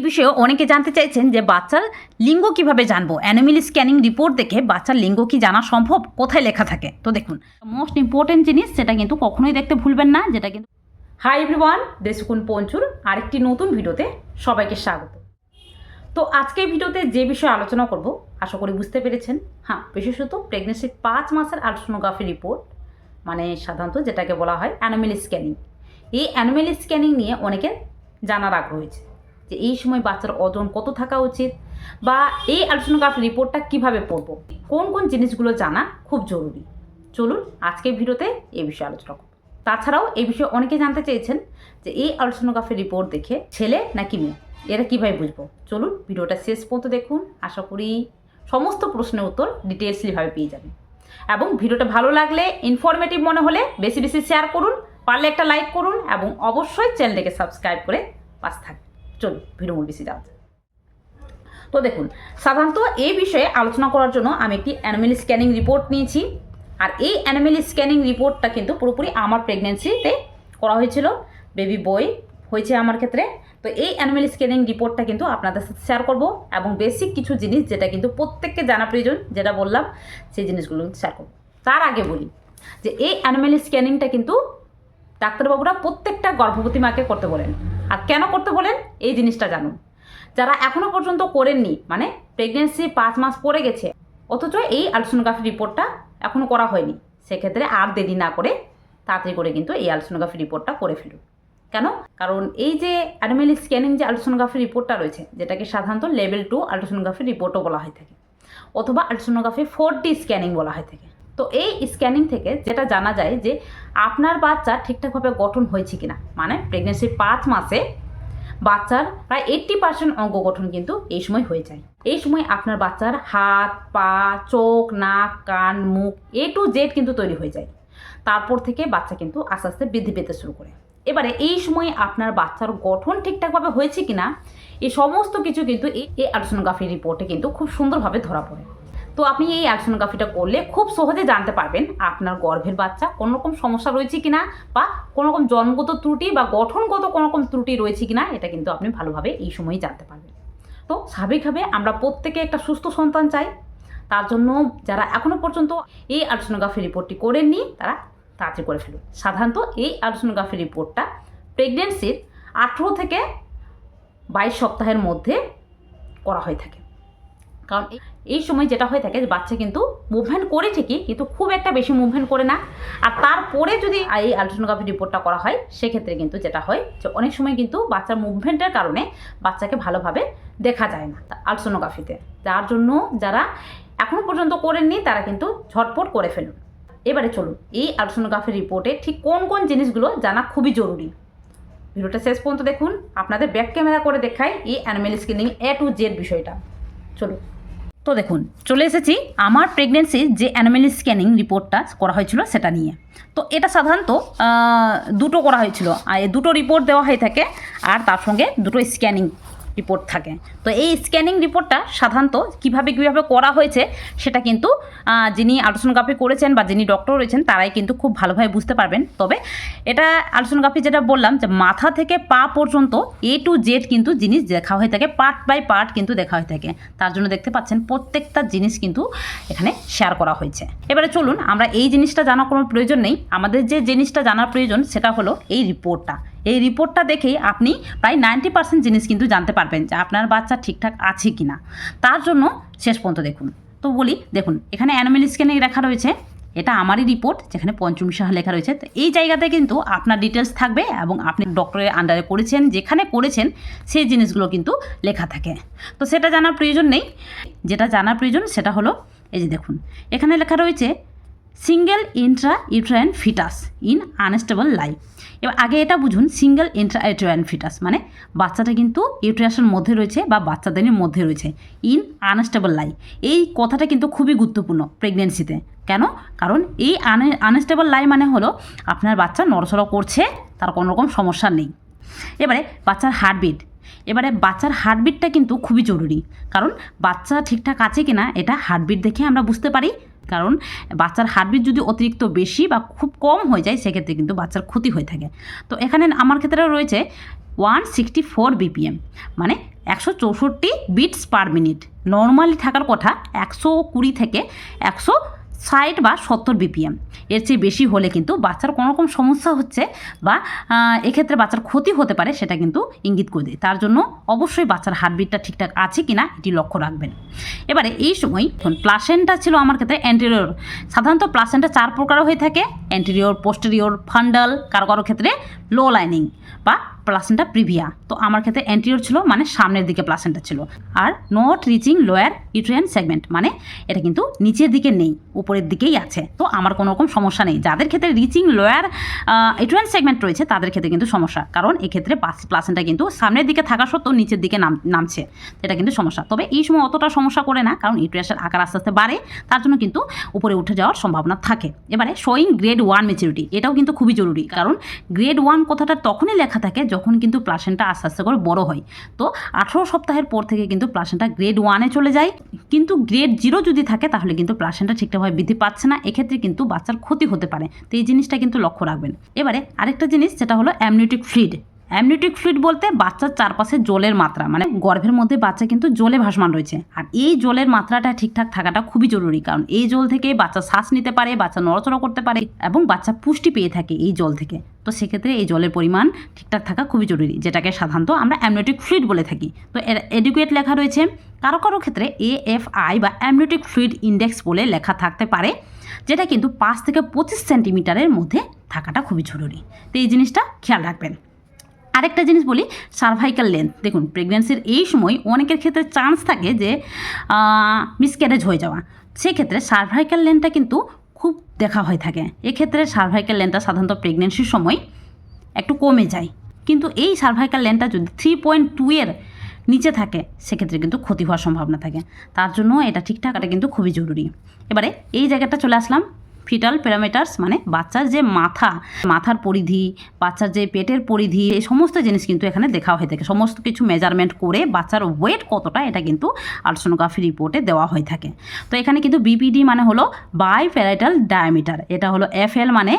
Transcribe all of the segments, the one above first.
এই বিষয়ে অনেকে জানতে চাইছেন যে বাচ্চার লিঙ্গ কীভাবে জানব? অ্যানিমেল স্ক্যানিং রিপোর্ট দেখে বাচ্চার লিঙ্গ কি জানা সম্ভব? কোথায় লেখা থাকে? তো দেখুন মোস্ট ইম্পর্টেন্ট জিনিস সেটা কিন্তু কখনোই দেখতে ভুলবেন না, যেটা কিন্তু হাই এভরিওয়ান দেশকুন পঞ্চুর আরেকটি নতুন ভিডিওতে সবাইকে স্বাগত। তো আজকের ভিডিওতে যে বিষয়ে আলোচনা করব, আশা করি বুঝতে পেরেছেন। হ্যাঁ বিশেষত প্রেগনেন্সির পাঁচ মাসের আলট্রাসোনোগ্রাফি রিপোর্ট মানে সাধারণত যেটাকে বলা হয় অ্যানোমেল স্ক্যানিং এই অ্যানোমেল স্ক্যানিং নিয়ে অনেকের জানার আগ্রহ হয়েছে। যে এই সময় বাচ্চার ওজন কত থাকা উচিত বা এই আলট্রাসোনোগ্রাফি রিপোর্টটা কীভাবে পড়ব? কোন কোন জিনিসগুলো জানা খুব জরুরি। চলুন আজকের ভিডিওতে এই বিষয়ে আলোচনা করব। তাছাড়াও এই বিষয়ে অনেকে জানতে চেয়েছেন যে এই আলট্রাসোনোগ্রাফি রিপোর্ট দেখে ছেলে নাকি মেয়ে? এরা কীভাবে বুঝব? চলুন ভিডিওটা শেষ পর্যন্ত দেখুন। আশা করি সমস্ত প্রশ্নের উত্তর ডিটেলসলিভাবে পেয়ে যাবেন। এবং ভিডিওটা ভালো লাগলে ইনফরমেটিভ মনে হলে বেশি বেশি শেয়ার করুন, পারলে একটা লাইক করুন এবং অবশ্যই চ্যানেলটাকে সাবস্ক্রাইব করে পাশ থাকবে চলুন, ভিডিও বেশি যাওয়া তো দেখুন, সাধারণত এই বিষয়ে আলোচনা করার জন্য আমি একটি অ্যানিমেল স্ক্যানিং রিপোর্ট নিয়েছি। আর এই অ্যানিমেল স্ক্যানিং রিপোর্টটা কিন্তু পুরোপুরি আমার প্রেগনেন্সিতে করা হয়েছিল বেবি বই হয়েছে আমার ক্ষেত্রে। তো এই অ্যানিমেল স্ক্যানিং রিপোর্টটা কিন্তু আপনাদের সাথে শেয়ার করব এবং বেসিক কিছু জিনিস যেটা কিন্তু প্রত্যেককে জানা প্রয়োজন, যেটা বললাম, সেই জিনিসগুলো শেয়ার করব। তার আগে বলি যে এই অ্যানিমেল স্ক্যানিংটা কিন্তু ডাক্তারবাবুরা প্রত্যেকটা গর্ভবতী মাকে করতে বলেন। আর কেন করতে বলেন? এই জিনিসটা জানুন। যারা এখনও পর্যন্ত করেননি মানে প্রেগনেন্সি পাঁচ মাস পরে গেছে, অথচ এই আলট্রাসোনোগ্রাফি রিপোর্টটা এখনও করা হয়নি, সেক্ষেত্রে আর দেরি না করে তাড়াতাড়ি করে কিন্তু এই আলট্রাসোনোগ্রাফি রিপোর্টটা করে ফেলুন। কেন? কারণ এই যে অ্যানিমেল স্ক্যানিং যে আলট্রাসোনোগ্রাফি রিপোর্টটা রয়েছে, যেটাকে সাধারণত লেভেল টু আলট্রাসোনোগ্রাফি রিপোর্টও বলা হয়ে থাকে, অথবা আলট্রাসোনোগ্রাফি ফোর ডি স্ক্যানিং বলা হয়ে থাকে তো এই স্ক্যানিং থেকে যেটা জানা যায় যে আপনার বাচ্চা ঠিকঠাকভাবে গঠন হয়েছে কিনা মানে প্রেগনেন্সির পাঁচ মাসে বাচ্চার প্রায় এইট্টি পার্সেন্ট অঙ্গ গঠন কিন্তু এই সময় হয়ে যায়। এই সময় আপনার বাচ্চার হাত, পা, চোখ, নাক, কান, মুখ এ টু জেড কিন্তু তৈরি হয়ে যায়। তারপর থেকে বাচ্চা কিন্তু আস্তে আস্তে বৃদ্ধি পেতে শুরু করে। এবারে এই সময় আপনার বাচ্চার গঠন ঠিকঠাকভাবে হয়েছে কিনা এই সমস্ত কিছু কিন্তু এই আলট্রাসোনোগ্রাফি রিপোর্টে কিন্তু খুব সুন্দরভাবে ধরা পড়ে। তো আপনি এই আলট্রাসোনোগ্রাফিটা করলে খুব সহজে জানতে পারবেন আপনার গর্ভের বাচ্চা কোনো রকম সমস্যা রয়েছে কিনা বা কোনো রকম জন্মগত ত্রুটি বা গঠনগত কোনো রকম ত্রুটি রয়েছে কিনা, এটা কিন্তু আপনি ভালোভাবে এই সময়ই জানতে পারবেন। তো স্বাভাবিকভাবে আমরা প্রত্যেকে একটা সুস্থ সন্তান চাই। তার জন্য যারা এখনও পর্যন্ত এই আলট্রাসোনোগ্রাফি রিপোর্টটি করেননি, তারা তাড়াতাড়ি করে ফেলুন। সাধারণত এই আলট্রাসোনোগ্রাফি রিপোর্টটা প্রেগনেন্সির আঠেরো থেকে বাইশ সপ্তাহের মধ্যে করা হয়ে থাকে। কারণ এই- সময় যেটা হয়ে থাকে যে বাচ্চা কিন্তু মুভমেন্ট করে ঠিকই কিন্তু খুব একটা বেশি মুভমেন্ট করে না। আর তারপরে যদি এই আলট্রাসোনোগ্রাফি রিপোর্টটা করা হয়, সেক্ষেত্রে কিন্তু যেটা হয় যে অনেক সময় কিন্তু বাচ্চার মুভমেন্টের কারণে বাচ্চাকে ভালোভাবে দেখা যায় না আলট্রাসোনোগ্রাফিতে যার জন্য যারা এখনও পর্যন্ত করেননি, তারা কিন্তু ঝটপট করে ফেলুন। এবারে চলুন, এই আলট্রাসোনোগ্রাফি রিপোর্টে ঠিক কোন কোন জিনিসগুলো জানা খুবই জরুরি? ভিডিওটা শেষ পর্যন্ত দেখুন। আপনাদের ব্যাক ক্যামেরা করে দেখাই এই anomaly screening A to Z বিষয়টা। চলুন। তো দেখুন, চলে এসেছি আমার প্রেগনেন্সির যে অ্যানোমেলি স্ক্যানিং রিপোর্টটা করা হয়েছিল সেটা নিয়ে। তো এটা সাধারণত দুটো করা হয়েছিল। আর দুটো রিপোর্ট দেওয়া হয়ে থাকে, আর তার সঙ্গে দুটো স্ক্যানিং রিপোর্ট থাকে। তো এই স্ক্যানিং রিপোর্টটা সাধারণত কীভাবে কীভাবে করা হয়েছে সেটা কিন্তু যিনি আলট্রাসোনোগ্রাফি করেছেন বা যিনি ডক্টর রয়েছেন, তারাই কিন্তু খুব ভালোভাবে বুঝতে পারবেন। তবে এটা আলট্রাসোনোগ্রাফি যেটা বললাম যে মাথা থেকে পা পর্যন্ত এ টু জেড কিন্তু জিনিস দেখা হয়ে থাকে পার্ট বাই পার্ট কিন্তু দেখা হয়ে থাকে। তার জন্য দেখতে পাচ্ছেন প্রত্যেকটা জিনিস কিন্তু এখানে শেয়ার করা হয়েছে। এবারে চলুন, আমরা এই জিনিসটা জানার কোনো প্রয়োজন নেই। আমাদের যে জিনিসটা জানার প্রয়োজন সেটা হলো এই রিপোর্টটা এই রিপোর্টটা দেখেই আপনি প্রায় নাইনটি পার্সেন্ট জিনিস কিন্তু জানতে পারবেন যে আপনার বাচ্চা ঠিকঠাক আছে কি না তার জন্য শেষ পর্যন্ত দেখুন। তো বলি, দেখুন, এখানে অ্যানিমেল স্ক্যানে লেখা রয়েছে। এটা আমারই রিপোর্ট যেখানে পঞ্চমী সাহা লেখা রয়েছে। তো এই জায়গাতে কিন্তু আপনার ডিটেলস থাকবে এবং আপনি ডক্টরের আন্ডারে করেছেন যেখানে করেছেন সেই জিনিসগুলো কিন্তু লেখা থাকে। তো সেটা জানার প্রয়োজন নেই। যেটা জানার প্রয়োজন, সেটা হলো, এই যে দেখুন, এখানে লেখা রয়েছে single intrauterine foetus in unstable life এবার আগে এটা বুঝুন সিঙ্গেল ইন্ট্রা ইউট্রাইন ফিটাস মানে বাচ্চাটা কিন্তু ইউট্রাসের মধ্যে রয়েছে বা বাচ্চাদের মধ্যে রয়েছে ইন আনস্টেবল লাইফ এই কথাটা কিন্তু খুবই গুরুত্বপূর্ণ প্রেগনেন্সিতে কেন? কারণ এই আনস্টেবল লাই মানে হলো আপনার বাচ্চা নড়চড় করছে, তার কোনো রকম সমস্যা নেই। এবারে বাচ্চার হার্টবিট এবারে বাচ্চার হার্টবিটটা কিন্তু খুবই জরুরি। কারণ বাচ্চা ঠিকঠাক আছে কিনা, এটা হার্টবিট দেখে আমরা বুঝতে পারি। কারণ বাচ্চার হার্টবিট যদি অতিরিক্ত বেশি বা খুব কম হয়ে যায়, সেক্ষেত্রে কিন্তু বাচ্চার ক্ষতি হয়ে থাকে। তো এখানে আমার ক্ষেত্রে রয়েছে ওয়ান সিক্সটি ফোর বিপিএম মানে একশো চৌষট্টি বিটস পার মিনিট নর্মালি থাকার কথা একশো কুড়ি থেকে একশো ষাট বা সত্তর বিপিএম এর চেয়ে বেশি হলে কিন্তু বাচ্চার কোনো রকম সমস্যা হচ্ছে বা এক্ষেত্রে বাচ্চার ক্ষতি হতে পারে সেটা কিন্তু ইঙ্গিত করে দেয়। তার জন্য অবশ্যই বাচ্চার হার্টবিটটা ঠিকঠাক আছে কি না এটি লক্ষ্য রাখবেন। এবারে এই সময় প্লাসেন্টা ছিল আমার ক্ষেত্রে অ্যান্টেরিয়র সাধারণত প্লাসেন্টা চার প্রকার হয়ে থাকে অ্যান্টেরিয়র পোস্টেরিয়র ফান্ডাল কারও কারও ক্ষেত্রে লো লাইনিং বা প্লাসেন্টা প্রিভিয়া তো আমার ক্ষেত্রে অ্যান্টিরিয়র ছিল মানে সামনের দিকে প্লাসেন্টা ছিল। আর not reaching lower uterine segment মানে এটা কিন্তু নিচের দিকে নেই, উপরের দিকেই আছে। তো আমার কোনো রকম সমস্যা নেই। যাদের ক্ষেত্রে রিচিং লোয়ার ইউট্রিয়ান সেগমেন্ট রয়েছে, তাদের ক্ষেত্রে কিন্তু সমস্যা। কারণ এক্ষেত্রে প্লাসেন্টা কিন্তু সামনের দিকে থাকা সত্ত্বেও নিচের দিকে নাম, নামছে। এটা কিন্তু সমস্যা। তবে এই সময় অতটা সমস্যা করে না, কারণ ইউট্রিয়াসের আকার আস্তে আস্তে বাড়ে, তার জন্য কিন্তু উপরে উঠে যাওয়ার সম্ভাবনা থাকে। এবারে শোয়িং গ্রেড ওয়ান মেচুরিটি এটাও কিন্তু খুবই জরুরি। কারণ গ্রেড ওয়ান কথাটা তখনই লেখা থাকে যখন কিন্তু প্লাসেন্টা আস্তে আস্তে করে বড় হয়। তো আঠেরো সপ্তাহের পর থেকে কিন্তু প্লাসেন্টা গ্রেড ওয়ানে চলে যায়। কিন্তু গ্রেড জিরো যদি থাকে তাহলে কিন্তু প্লাসেন্টা ঠিকঠাকভাবে বৃদ্ধি পাচ্ছে না। এক্ষেত্রে কিন্তু বাচ্চার ক্ষতি হতে পারে। তো এই জিনিসটা কিন্তু লক্ষ্য রাখবেন। এবারে আরেকটা জিনিস, সেটা হলো অ্যামনিউটিক ফ্লুইড অ্যামনিউটিক ফ্লুইড বলতে বাচ্চার চারপাশে জলের মাত্রা মানে গর্ভের মধ্যে বাচ্চা কিন্তু জলে ভাসমান রয়েছে। আর এই জলের মাত্রাটা ঠিকঠাক থাকাটা খুবই জরুরি, কারণ এই জল থেকে বাচ্চা শ্বাস নিতে পারে, বাচ্চা নড়াচড়া করতে পারে এবং বাচ্চা পুষ্টি পেয়ে থাকে এই জল থেকে। তো সেক্ষেত্রে এই জলের পরিমাণ ঠিকঠাক থাকা খুবই জরুরি, যেটাকে সাধারণত আমরা অ্যামনিউটিক ফ্লুইড বলে থাকি। তো এডুকেট লেখা রয়েছে, কারও কারও ক্ষেত্রে এ এফ আই বা অ্যামনিউটিক ফ্লুইড ইন্ডেক্স বলে লেখা থাকতে পারে, যেটা কিন্তু পাঁচ থেকে পঁচিশ সেন্টিমিটারের মধ্যে থাকাটা খুবই জরুরি। তো এই জিনিসটা খেয়াল রাখবেন। আরেকটা জিনিস বলি সার্ভাইকাল লেন্থ দেখুন প্রেগনেন্সির এই সময় অনেকের ক্ষেত্রে চান্স থাকে যে মিসক্যারেজ হয়ে যাওয়া। সেক্ষেত্রে সার্ভাইকাল লেন্থটা কিন্তু খুব দেখা হয়ে থাকে। এক্ষেত্রে সার্ভাইকাল লেন্থটা সাধারণত প্রেগনেন্সির সময় একটু কমে যায়। কিন্তু এই সার্ভাইকাল লেন্থটা যদি থ্রি পয়েন্ট টু এর নিচে থাকে, সেক্ষেত্রে কিন্তু ক্ষতি হওয়ার সম্ভাবনা থাকে। তার জন্য এটা ঠিকঠাক এটা কিন্তু খুবই জরুরি। এবারে এই জায়গাটা চলে আসলাম ফিটাল প্যারামিটার্স মানে বাচ্চার যে মাথা, মাথার পরিধি, বাচ্চার যে পেটের পরিধি, এই সমস্ত জিনিস কিন্তু এখানে দেখা হয়ে থাকে। সমস্ত কিছু মেজারমেন্ট করে বাচ্চার ওয়েট কতটা এটা কিন্তু আলট্রাসোনোগ্রাফি রিপোর্টে দেওয়া হয়ে থাকে। তো এখানে কিন্তু বিপিডি মানে হলো বাই প্যারাইটাল ডায়ামিটার এটা হলো এফএল মানে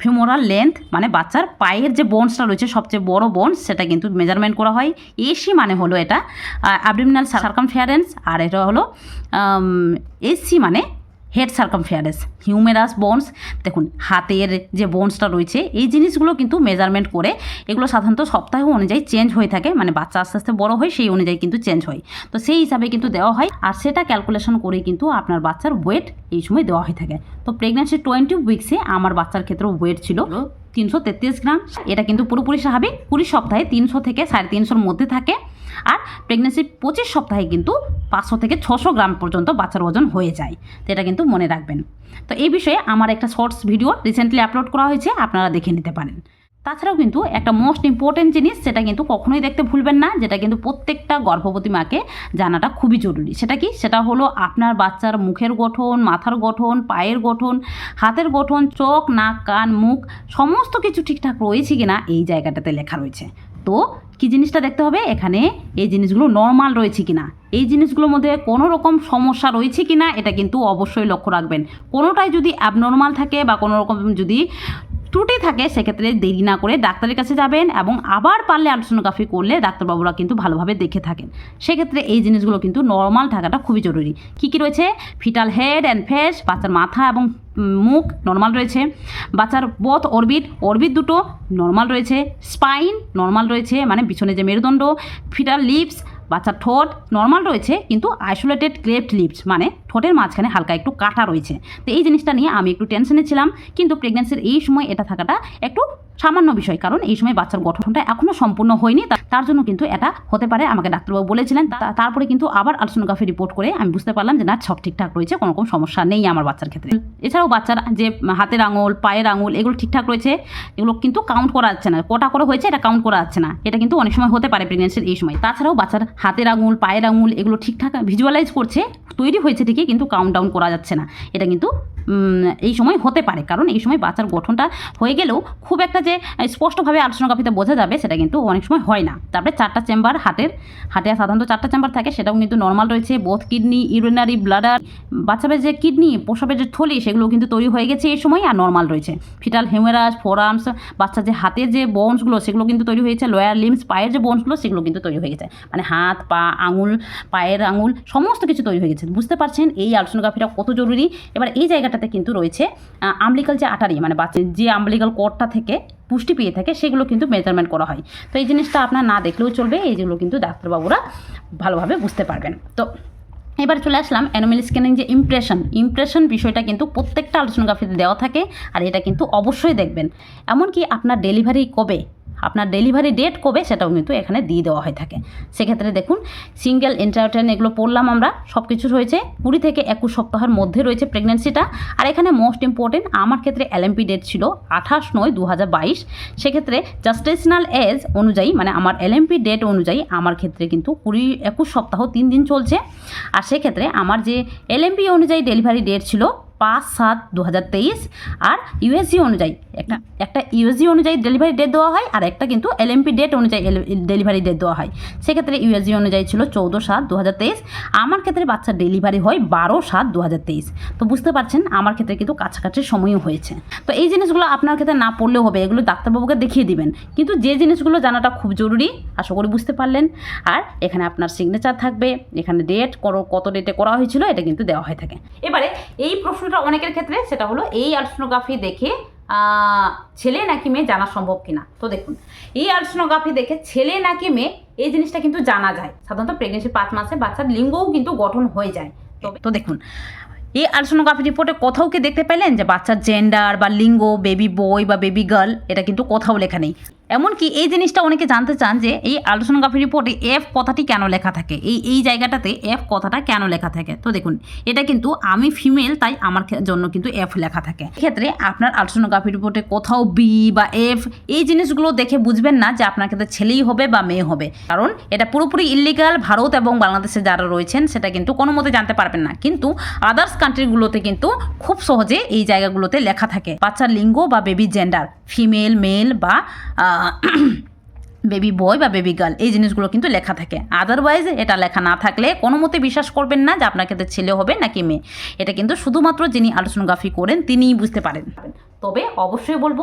ফিউমোরাল লেন্থ মানে বাচ্চার পায়ের যে বোনসটা রয়েছে, সবচেয়ে বড় বোনস সেটা কিন্তু মেজারমেন্ট করা হয়। এসি মানে হলো এটা অ্যাবডোমিনাল সার্কামফেয়ারেন্স আর এটা হলো এসি মানে হেড সার্কামফেয়ারেন্স হিউমেরাস বোনস দেখুন, হাতের যে বোনসটা রয়েছে, এই জিনিসগুলো কিন্তু মেজারমেন্ট করে এগুলো সাধারণত সপ্তাহ অনুযায়ী চেঞ্জ হয়ে থাকে মানে বাচ্চা আস্তে আস্তে বড় হয়, সেই অনুযায়ী কিন্তু চেঞ্জ হয়। তো সেই হিসাবে কিন্তু দেওয়া হয়, আর সেটা ক্যালকুলেশন করে কিন্তু আপনার বাচ্চার ওয়েট এই সময় দেওয়া হয়ে থাকে। তো প্রেগনেন্সি টোয়েন্টি উইক্সে আমার বাচ্চার ক্ষেত্রে ওয়েট ছিল তিনশো তেত্রিশ গ্রাম, এটা কিন্তু পুরোপুরি স্বাভাবিক, কুড়ি সপ্তাহে তিনশো থেকে সাড়ে তিনশোর মধ্যে থাকে। আর প্রেগনেন্সির পঁচিশ সপ্তাহে কিন্তু পাঁচশো থেকে ছশো গ্রাম পর্যন্ত বাচ্চার ওজন হয়ে যায়। তো এটা কিন্তু মনে রাখবেন। তো এই বিষয়ে আমার একটা শর্টস ভিডিও রিসেন্টলি আপলোড করা হয়েছে, আপনারা দেখে নিতে পারেন। তাছাড়াও কিন্তু একটা মোস্ট ইম্পর্টেন্ট জিনিস সেটা কিন্তু কখনোই দেখতে ভুলবেন না, যেটা কিন্তু প্রত্যেকটা গর্ভবতী মাকে জানাটা খুবই জরুরি। সেটা কি? সেটা হলো আপনার বাচ্চার মুখের গঠন, মাথার গঠন, পায়ের গঠন, হাতের গঠন, চোখ, নাক, কান, মুখ, সমস্ত কিছু ঠিকঠাক রয়েছে কিনা এই জায়গাটাতে লেখা রয়েছে। তো কি জিনিসটা দেখতে হবে? এখানে এই জিনিসগুলো নর্মাল রয়েছে কি না এই জিনিসগুলোর মধ্যে কোনো রকম সমস্যা রয়েছে কি না এটা কিন্তু অবশ্যই লক্ষ্য রাখবেন। কোনোটাই যদি অ্যাবনর্মাল থাকে বা কোনো রকম যদি ত্রুটি থাকে, সেক্ষেত্রে দেরি না করে ডাক্তারের কাছে যাবেন এবং আবার পারলে আলট্রাসোনোগ্রাফি করলে ডাক্তারবাবুরা কিন্তু ভালোভাবে দেখে থাকেন। সেক্ষেত্রে এই জিনিসগুলো কিন্তু নর্মাল থাকাটা খুবই জরুরি। কী কী রয়েছে? ফিটাল হেড অ্যান্ড ফেস, বাচ্চার মাথা এবং মুখ নর্মাল রয়েছে। বাচ্চার বথ অরবিট অরবিট দুটো নর্মাল রয়েছে। স্পাইন নর্মাল রয়েছে মানে পিছনে যে মেরুদণ্ড। ফিটাল লিপস, বাচ্চার ঠোঁট নর্মাল রয়েছে, কিন্তু আইসোলেটেড ক্রেপ্ট লিপস মানে ঠোঁটের মাঝখানে হালকা একটু কাটা রয়েছে। তো এই জিনিসটা নিয়ে আমি একটু টেনশনে ছিলাম, কিন্তু প্রেগনেন্সির এই সময় এটা থাকাটা একটু সামান্য বিষয়, কারণ এই সময় বাচ্চার গঠনটা এখনও সম্পূর্ণ হয়নি তার জন্য কিন্তু এটা হতে পারে, আমাকে ডাক্তারবাবু বলেছিলেন। তারপরে কিন্তু আবার আলট্রাসোনোগ্রাফি রিপোর্ট করে আমি বুঝতে পারলাম যে না, সব ঠিকঠাক রয়েছে, কোনো রকম সমস্যা নেই আমার বাচ্চার ক্ষেত্রে। এছাড়াও বাচ্চার যে হাতের আঙুল, পায়ের আঙুল, এগুলো ঠিকঠাক রয়েছে, এগুলো কিন্তু কাউন্ট করা যাচ্ছে না। কটা করে হয়েছে এটা কাউন্ট করা যাচ্ছে না। এটা কিন্তু অনেক সময় হতে পারে প্রেগনেন্সির এই সময়। তাছাড়াও বাচ্চার হাতের আঙুল, পায়ের আঙুল, এগুলো ঠিকঠাক ভিজুয়ালাইজ করছে তৈরি হয়েছে ঠিকই, কিন্তু কাউন্ট ডাউন করা যাচ্ছে না। এটা কিন্তু এই সময় হতে পারে, কারণ এই সময় বাচ্চার গঠনটা হয়ে গেলেও খুব একটা যে স্পষ্টভাবে আলট্রাসোনোগ্রাফিতে বোঝা যাবে, সেটা কিন্তু অনেক সময় হয় না। তারপরে চারটা চেম্বার হার্টের হার্টে সাধারণত চারটা চেম্বার থাকে, সেটাও কিন্তু নর্মাল রয়েছে। বোথ কিডনি ইউরিনারি ব্লাডার বাচ্চাদের যে কিডনি প্রসবের যে থলি সেগুলো কিন্তু তৈরি হয়ে গেছে এই সময়, আর নর্মাল রয়েছে। ফিটাল হেমেরাজ ফোরামস বাচ্চার যে হাতের যে বোনসগুলো সেগুলো কিন্তু তৈরি হয়েছে। লোয়ার লিমস পায়ের যে বোনসগুলো সেগুলো কিন্তু তৈরি হয়ে গেছে। মানে হাত, পা, আঙুল, পায়ের আঙুল, সমস্ত কিছু তৈরি হয়ে গেছে। বুঝতে পারছেন এই আলট্রাসোনোগ্রাফিটা কত জরুরি? এবার এই জায়গাটাতে কিন্তু রয়েছে আমলিকাল যে আটারি মানে বাচ্চা যে আমলিকাল কোডটা থেকে পুষ্টি পেয়ে থাকে, সেগুলো কিন্তু মেজারমেন্ট করা হয়। তো এই জিনিসটা আপনার না দেখলেও চলবে এইগুলো কিন্তু ডাক্তারবাবুরা ভালোভাবে বুঝতে পারবেন। তো এবার চলে আসলাম অ্যানোমেল স্ক্যানিং যে ইমপ্রেশন ইমপ্রেশন বিষয়টা কিন্তু প্রত্যেকটা আলোচনাগ্রাফিতে দেওয়া থাকে, আর এটা কিন্তু অবশ্যই দেখবেন। এমনকি আপনার ডেলিভারি কবে আপনার ডেলিভারি ডেট কবে সেটাও কিন্তু এখানে দিয়ে দেওয়া হয়ে থাকে। সেক্ষেত্রে দেখুন সিঙ্গেল ইন্টারটেন এগুলো পড়লাম আমরা সব কিছু রয়েছে। কুড়ি থেকে একুশ সপ্তাহের মধ্যে রয়েছে প্রেগনেন্সিটা আর এখানে মোস্ট ইম্পর্টেন্ট আমার ক্ষেত্রে এলএমপি ডেট ছিল আঠাশ নয় দু হাজার বাইশ। সেক্ষেত্রে জাস্টেশনাল এজ অনুযায়ী মানে আমার এলএমপি ডেট অনুযায়ী আমার ক্ষেত্রে কিন্তু কুড়ি একুশ সপ্তাহ তিন দিন চলছে। আর সেক্ষেত্রে আমার যে এলএমপি অনুযায়ী ডেলিভারি ডেট ছিল পাঁচ সাত দু আর ইউএসজি অনুযায়ী একটা একটা ইউএসজি অনুযায়ী ডেলিভারি ডেট দেওয়া হয় আর একটা কিন্তু এলএমপি ডেট অনুযায়ী ডেলিভারি ডেট দেওয়া হয়। সেক্ষেত্রে ইউএসজি অনুযায়ী ছিল চৌদ্দ সাত দু আমার ক্ষেত্রে বাচ্চার ডেলিভারি হয় বারো সাত দু তো বুঝতে পারছেন, আমার ক্ষেত্রে কিন্তু কাছাকাছি সময়ও হয়েছে। তো এই জিনিসগুলো আপনার ক্ষেত্রে না পড়লেও হবে, এগুলো ডাক্তারবাবুকে দেখিয়ে দিবেন। কিন্তু যে জিনিসগুলো জানাটা খুব জরুরি, আশা করি বুঝতে পারলেন। আর এখানে আপনার সিগনেচার থাকবে, এখানে ডেট কত ডেটে করা হয়েছিল, এটা কিন্তু দেওয়া হয়ে থাকে। এবারে এই প্রশ্নটা অনেকের ক্ষেত্রে সেটা হলো এই আলট্রাসোনোগ্রাফি দেখে ছেলে নাকি মেয়ে জানা সম্ভব কিনা? তো দেখুন, এই আলট্রাসোনোগ্রাফি দেখে ছেলে নাকি মেয়ে, এই জিনিসটা কিন্তু জানা যায়। সাধারণত প্রেগনেন্সির পাঁচ মাসে বাচ্চার লিঙ্গও কিন্তু গঠন হয়ে যায়। তো দেখুন, এই আলট্রাসোনোগ্রাফি রিপোর্টে কোথাও কি দেখতে পেলেন? যে বাচ্চার জেন্ডার বা লিঙ্গ বেবি বয় বা বেবি গার্ল এটা কিন্তু কোথাও লেখা নেই। এমনকি এই জিনিসটা অনেকে জানতে চান যে এই আলট্রাসোনোগ্রাফি রিপোর্টে এফ কথাটি কেন লেখা থাকে? এই এই জায়গাটাতে এফ কথাটা কেন লেখা থাকে? তো দেখুন, এটা কিন্তু আমি ফিমেল তাই আমার জন্য কিন্তু এফ লেখা থাকে। এক্ষেত্রে আপনার আলট্রাসোনোগ্রাফি রিপোর্টে কোথাও বি বা এফ এই জিনিসগুলো দেখে বুঝবেন না যে আপনার ক্ষেত্রে ছেলেই হবে বা মেয়ে হবে। কারণ এটা পুরোপুরি ইলিগাল ভারত এবং বাংলাদেশে যারা রয়েছেন, সেটা কিন্তু কোনো মতে জানতে পারবেন না। কিন্তু আদার্স কান্ট্রিগুলোতে কিন্তু খুব সহজে এই জায়গাগুলোতে লেখা থাকে। বাচ্চার লিঙ্গ বা বেবি জেন্ডার ফিমেল মেল বা বেবি বয় বা বেবি গার্ল এই জিনিসগুলো কিন্তু লেখা থাকে। আদারওয়াইজ এটা লেখা না থাকলে কোনো মতে বিশ্বাস করবেন না যে আপনার ক্ষেত্রে ছেলে হবে নাকি মেয়ে। এটা কিন্তু শুধুমাত্র যিনি আলোচনাগ্রাফি করেন, তিনিই বুঝতে পারেন। তবে অবশ্যই বলব,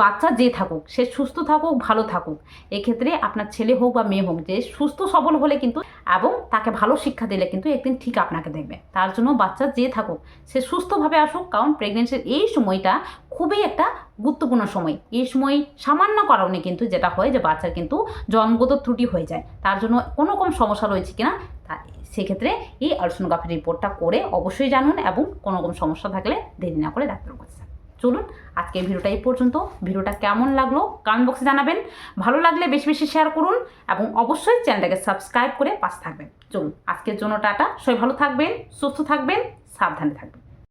বাচ্চা যে থাকুক, সে সুস্থ থাকুক, ভালো থাকুক, এক্ষেত্রে আপনার ছেলে হোক বা মেয়ে হোক, যে সুস্থ সবল হলে কিন্তু এবং তাকে ভালো শিক্ষা দিলে কিন্তু একদিন ঠিক আপনাকে দেখবে। তার জন্য বাচ্চা যে থাকুক, সে সুস্থভাবে আসুক, কারণ প্রেগনেন্সির এই সময়টা খুবই একটা গুরুত্বপূর্ণ সময়। এই সময় সামান্য কারণে কিন্তু যেটা হয় যে বাচ্চার কিন্তু জন্মগত ত্রুটি হয়ে যায়। তার জন্য কোনো কোনো সমস্যা রয়েছে কিনা, তা সেক্ষেত্রে এই আলট্রাসোনোগ্রাফি রিপোর্টটা করে অবশ্যই জানুন এবং কোনো কোনো সমস্যা থাকলে দেরি না করে ডাক্তার কাছে। চলুন আজকে ভিডিওটা এই পর্যন্ত। ভিডিওটা কেমন লাগল কমেন্ট বক্সে জানাবেন। ভালো লাগলে বেশি বেশি শেয়ার করুন এবং অবশ্যই চ্যানেলটাকে সাবস্ক্রাইব করে পাশে থাকবেন। চলুন, আজকের জন্য টাটা। সবাই ভালো থাকবেন, সুস্থ থাকবেন, সাবধানে থাকবেন।